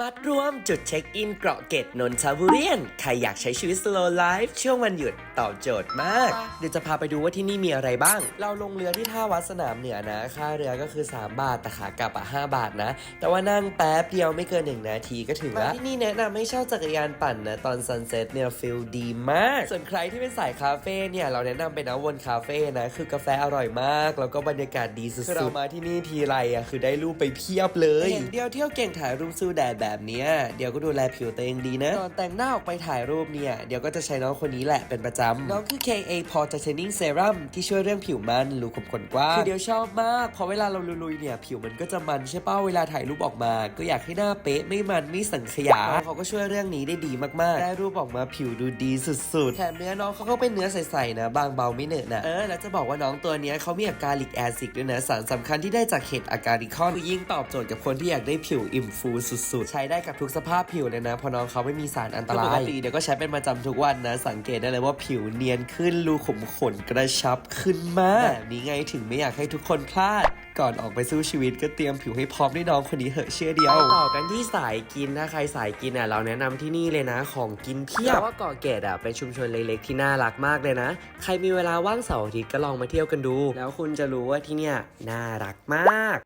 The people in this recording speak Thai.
มัดรวมจุดเช็คอินเกาะเกร็ดนนทบุรีนใครอยากใช้ชีวิต slow life ช่วงวันหยุดตอบโจทย์มาก เดี๋ยวจะพาไปดูว่าที่นี่มีอะไรบ้าง เราลงเรือที่ท่าวัดสนามเหนือนะ ค่าเรือก็คือ 3 บาท แต่ขากลับอะ 5 บาทนะ แต่ว่านั่งแป๊บเดียวไม่เกิน 1 นาทีก็ถึงแล้ว ที่นี่แนะนำให้เช่าจักรยานปั่นนะ ตอนซันเซ็ตเนี่ยฟิลดีมาก ส่วนใครที่เป็นสายคาเฟ่เนี่ยเราแนะนำไปนะวนคาเฟ่นะ คือกาแฟอร่อยมาก แล้วก็บรรยากาศดีสุดๆเรามาที่นี่ทีไรอะคือได้รูปไปเพียบเลยเดียวเที่ยวเก่งถ่ายรูปสู้แดดแบบเนี้ยเดี๋ยวก็ดูแลผิวตัวเองดีนะตอนแต่งหน้าออกไปถ่ายรูปเนี่ย เดี๋ยวก็จะใช้น้องคนนี้แหละเป็นประจำ น้องคือ KA Pore Tightening Serum ที่ช่วยเรื่องผิวมันรูขุมขนกว้างคือเดี๋ยวชอบมากเพราะเวลาเราลุยๆเนี่ยผิวมันก็จะมันใช่เป้าเวลาถ่ายรูปออกมา ก็อยากให้หน้าเป๊ะไม่มันไม่สังขยาน้องเขาก็ช่วยเรื่องนี้ได้ดีมากๆ ได้รูปออกมาผิวดูดีสุดๆแถมเนื้อน้องเขาก็เป็นเนื้อใสๆนะบางเบาไม่เหนอะนะเออแล้วจะบอกว่าน้องตัวเนี้ยเขามีอาการลิกแอซิดด้วยนะสารสำคัญที่ได้จากเห็ดอาการิคอนคือยิ่งตอบโจทย์กับคนที่อยากได้ผิวอิ่มฟูสุดๆใช้ได้กับทุกสภาพผิวเลยนะเพราะน้องเขาไม่มีสารอันตรายปกติเดี๋ยวก็ใช้เป็นประจำทุกวันนะ สังเกตได้เลยว่าผิวเนียนขึ้นรูขุมขนกระชับขึ้นมากแบบนี้ไงถึงไม่อยากให้ทุกคนพลาด ก่อนออกไปสู้ชีวิตก็เตรียมผิวให้พร้อมด้วยน้องคนนี้เหอะเชื่อเดียวต่อกันที่สายกินถ้าใครสายกินอะเราแนะนำที่นี่เลยนะ ของกินเพียบเพราะว่าเกาะเกตอะเป็นชุมชนเล็กๆ ที่น่ารักมากเลยนะ ใครมีเวลาว่างเสาร์อาทิตย์ก็ลองมาเที่ยวกันดู แล้วคุณจะรู้ว่าที่เนี่ยน่ารักมาก